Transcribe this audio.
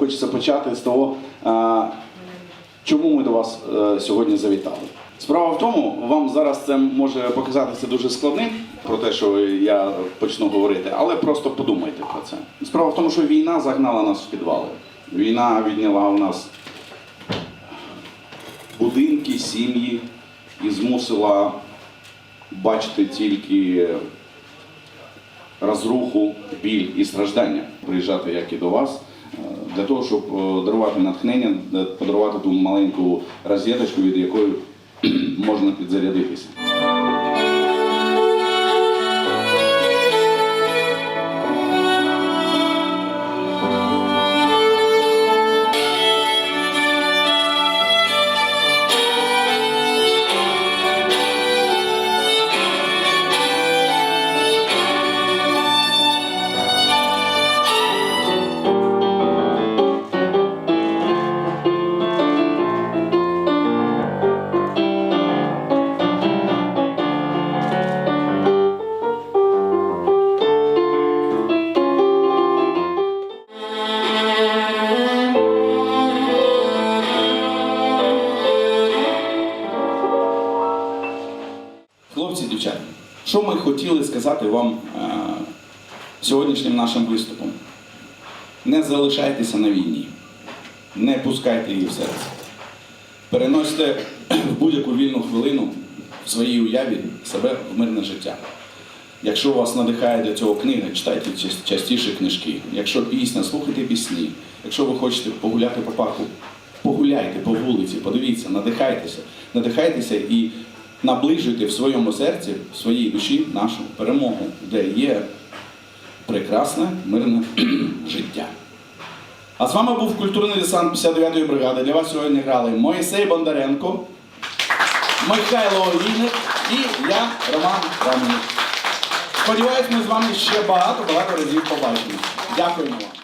хочеться почати з того, чому ми до вас е, сьогодні завітали. Справа в тому, вам зараз це може показатися дуже складним про те, що я почну говорити, але просто подумайте про це. Справа в тому, що війна загнала нас в підвали. Війна відняла у нас будинки, сім'ї і змусила бачити тільки розруху, біль і страждання. Приїжджати як і до вас. Для того, щоб е, дарувати натхнення, е, подарувати ту маленьку розеточку, від якої можна підзарядитися. Хлопці, дівчата, що ми хотіли сказати вам е, сьогоднішнім нашим виступом? Не залишайтеся на війні, не пускайте її в серце. Переносьте в будь-яку вільну хвилину в своїй уяві себе в мирне життя. Якщо вас надихає до цього книга, читайте частіше книжки. Якщо пісня, слухайте пісні. Якщо ви хочете погуляти по парку, погуляйте по вулиці, подивіться, надихайтеся, надихайтеся і наближуйте в своєму серці, в своїй душі нашу перемогу, де є прекрасне мирне життя. А з вами був культурний десант 59-ї бригади. Для вас сьогодні грали Моїсей Бондаренко, Михайло Олійник і я, Роман Романюк. Сподіваюсь, ми з вами ще багато-багато разів побачимо. Дякуємо вам.